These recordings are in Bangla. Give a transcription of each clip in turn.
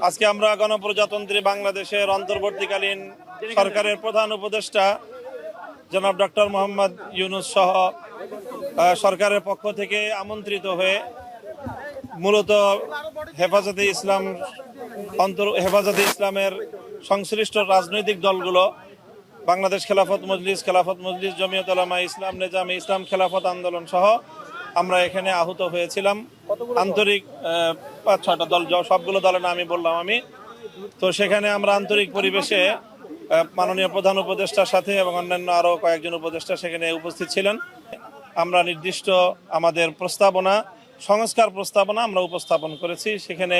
আজকে আমরা গণপ্রজাতন্ত্রী বাংলাদেশের অন্তর্বর্তীকালীন সরকারের প্রধান উপদেষ্টা জনাব ডক্টর মোহাম্মদ ইউনুস সহ সরকারের পক্ষ থেকে আমন্ত্রিত হয়ে মূলত হেফাজতে ইসলাম অন্তর, হেফাজতে ইসলামের সংশ্লিষ্ট রাজনৈতিক দলগুলো, বাংলাদেশ খেলাফত মজলিস খেলাফত মজলিস, জমিয়ত উলামা, ইসলাম নেজামে, ইসলাম খেলাফত আন্দোলন সহ আমরা এখানে আহত হয়েছিলাম। আন্তরিক পাঁচ ছটা দল সবগুলো দলের নামই বললাম আমি। তো সেখানে আমরা আন্তরিক পরিবেশে মাননীয় প্রধান উপদেষ্টার সাথে এবং অন্যান্য আরও কয়েকজন উপদেষ্টা সেখানে উপস্থিত ছিলেন। আমরা নির্দিষ্ট আমাদের প্রস্তাবনা সংস্কার প্রস্তাবনা আমরা উপস্থাপন করেছি। সেখানে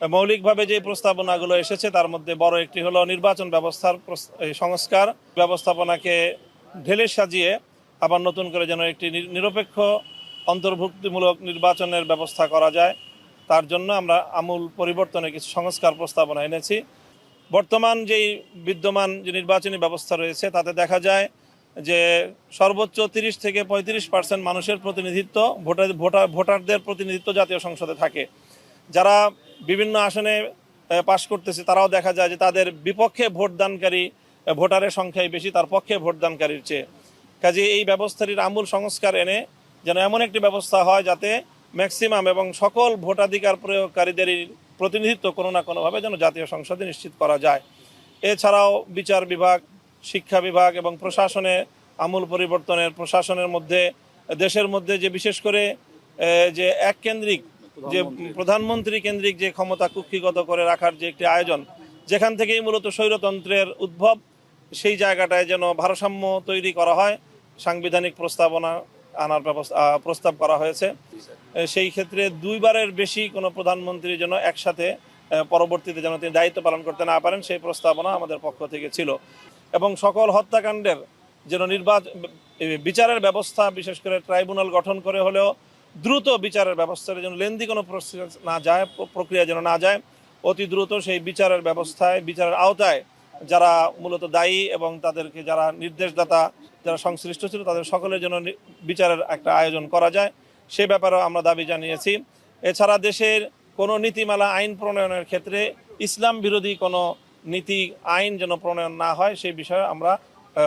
মৌলিকভাবে যে প্রস্তাবনাগুলো এসেছে তার মধ্যে বড় একটি হলো নির্বাচন ব্যবস্থার সংস্কার ব্যবস্থাপনাকে ঢেলে সাজিয়ে আবার নতুন করে যেন একটি নির- নিরপেক্ষ অন্তর্ভুক্তিমূলক নির্বাচনের ব্যবস্থা করা যায়। তার জন্য আমরা আমূল পরিবর্তনের কিছু সংস্কার প্রস্তাবনা এনেছি। বর্তমান যেই বিদ্যমান যে নির্বাচনী ব্যবস্থা রয়েছে, তাতে দেখা যায় যে সর্বোচ্চ তিরিশ থেকে পঁয়ত্রিশ পার্সেন্ট মানুষের প্রতিনিধিত্ব ভোটার ভোটার ভোটারদের প্রতিনিধিত্ব জাতীয় সংসদে থাকে। যারা বিভিন্ন আসনে পাশ করতেছে, তারাও দেখা যায় যে তাদের বিপক্ষে ভোটদানকারী ভোটারের সংখ্যাই বেশি, তার পক্ষে ভোটদানকারীর চেয়ে। কাজে এই ব্যবস্থাটির আমূল সংস্কার এনে যেন এমন একটি ব্যবস্থা হয় যাতে ম্যাক্সিমাম এবং সকল ভোটাধিকার প্রয়োগকারীদেরই প্রতিনিধিত্ব কোনো না কোনোভাবে যেন জাতীয় সংসদে নিশ্চিত করা যায়। এছাড়াও বিচার বিভাগ, শিক্ষা বিভাগ এবং প্রশাসনে আমূল পরিবর্তনের, প্রশাসনের মধ্যে, দেশের মধ্যে যে বিশেষ করে যে এক কেন্দ্রিক, যে প্রধানমন্ত্রী কেন্দ্রিক যে ক্ষমতা কুক্ষিগত করে রাখার যে একটি আয়োজন, যেখান থেকেই মূলত স্বৈরতন্ত্রের উদ্ভব, সেই জায়গাটায় যেন ভারসাম্য তৈরি করা হয়, সাংবিধানিক প্রস্তাবনা আনার ব্যবস্থা প্রস্তাব করা হয়েছে। সেই ক্ষেত্রে দুইবারের বেশি কোনো প্রধানমন্ত্রী যেন একসাথে পরবর্তীতে যেন তিনি দায়িত্ব পালন করতে না পারেন সেই প্রস্তাবনা আমাদের পক্ষ থেকে ছিল। এবং সকল হত্যাকাণ্ডের যেন নির্বাচন বিচারের ব্যবস্থা বিশেষ করে ট্রাইব্যুনাল গঠন করে হলেও দ্রুত বিচারের ব্যবস্থার যেন লেন্দি কোনো না যায় প্রক্রিয়া যেন না যায় অতি দ্রুত সেই বিচারের ব্যবস্থায় বিচারের আওতায় যারা মূলত দায়ী এবং তাদেরকে যারা নির্দেশদাতা যারা সংশ্লিষ্ট ছিল, তাদের সকলের জন্য বিচারের একটা আয়োজন করা যায়। সে ব্যাপারেও আমরা দাবি জানিয়েছি। এছাড়া দেশের কোনো নীতিমালা, আইন প্রণয়নের ক্ষেত্রে ইসলাম বিরোধী কোনো নীতি, আইন যেন প্রণয়ন না হয়, সেই বিষয়ে আমরা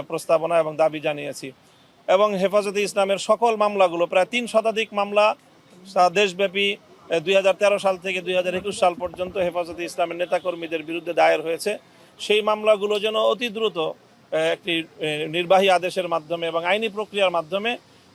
প্রস্তাবনা এবং দাবি জানিয়েছি। এবং হেফাজতে ইসলামের সকল মামলাগুলো, প্রায় তিন শতাধিক মামলা দেশব্যাপী দুই হাজার তেরো সাল থেকে দুই হাজার একুশ সাল পর্যন্ত হেফাজতে ইসলামের নেতাকর্মীদের বিরুদ্ধে দায়ের হয়েছে। সেই মামলাগুলো যেন অতি দ্রুত একটি নির্বাহী আদেশের মাধ্যমে এবং আইনি প্রক্রিয়ার মাধ্যমে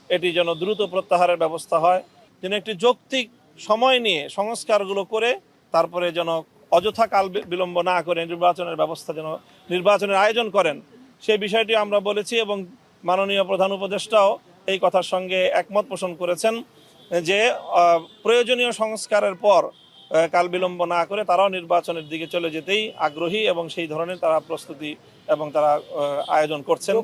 এটি যেন দ্রুত প্রত্যাহারের ব্যবস্থা হয়। যেন একটি যৌক্তিক সময় নিয়ে সংস্কারগুলো করে তারপরে যেন অযথা কাল বিলম্ব না করে নির্বাচনের ব্যবস্থা যেন নির্বাচনের আয়োজন করেন সেই বিষয়টি আমরা বলেছি এবং মাননীয় প্রধান উপদেষ্টাও এই কথার সঙ্গে একমত পোষণ করেছেন যে প্রয়োজনীয় সংস্কারের পর কাল বিলম্ব না করে তারাও নির্বাচনের দিকে চলে যেতেই আগ্রহী এবং সেই ধরনের তারা প্রস্তুতি এবং তারা আয়োজন করছেন।